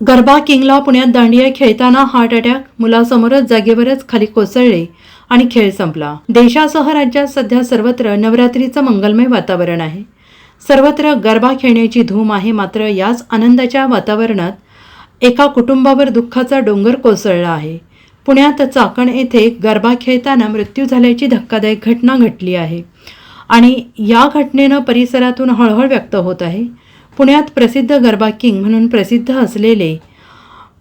गरबा किंगला पुण्यात दांडिया खेळताना heart attack मुलासमोरच जागेवरच खाली कोसळले आणि खेळ संपला. देशासह राज्यात सध्या सर्वत्र नवरात्रीचं मंगलमय वातावरण आहे. सर्वत्र गरबा खेळण्याची धूम आहे मात्र याच आनंदाच्या वातावरणात एका कुटुंबावर दुःखाचा डोंगर कोसळला आहे. पुण्यात चाकण येथे गरबा खेळताना मृत्यू झाल्याची धक्कादायक घटना घडली आहे आणि या घटनेनं परिसरातून हळहळ व्यक्त होत आहे. पुण्यात प्रसिद्ध गरबा किंग म्हणून प्रसिद्ध असलेले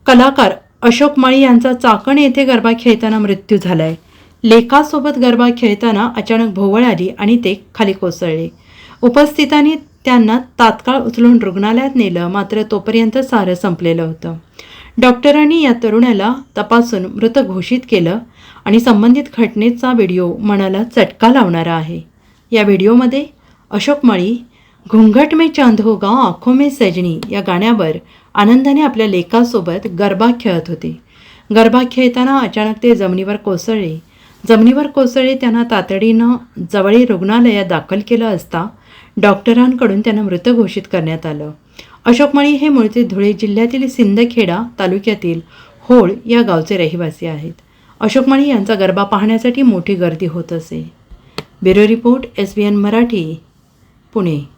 कलाकार अशोक माळी यांचा चाकण येथे गरबा खेळताना मृत्यू झाला आहे लेखासोबत गरबा खेळताना अचानक भोवळ आली आणि ते खाली कोसळले. उपस्थितांनी त्यांना तात्काळ उचलून रुग्णालयात नेलं मात्र तोपर्यंत सारं संपलेलं होतं. डॉक्टरांनी या तरुणाला तपासून मृत घोषित केलं आणि संबंधित घटनेचा व्हिडिओ मनाला चटका लावणारा आहे. या व्हिडिओमध्ये अशोक माळी घुंघट में चांद होगा आखो में सजनी या गाण्यावर आनंदाने आपल्या लेकासोबत गरबा खेळत होते. गरबा खेळताना अचानक ते जमिनीवर कोसळले. जमिनीवर कोसळले त्यांना तातडीनं जवळील रुग्णालयात दाखल केलं असता डॉक्टरांकडून त्यांना मृत घोषित करण्यात आलं. अशोकमाळी हे मूळचे धुळे जिल्ह्यातील सिंदखेडा तालुक्यातील होळ या गावचे रहिवासी आहेत. अशोकमाळी यांचा गरबा पाहण्यासाठी मोठी गर्दी होत असे. Bureau report S B N Marathi Pune.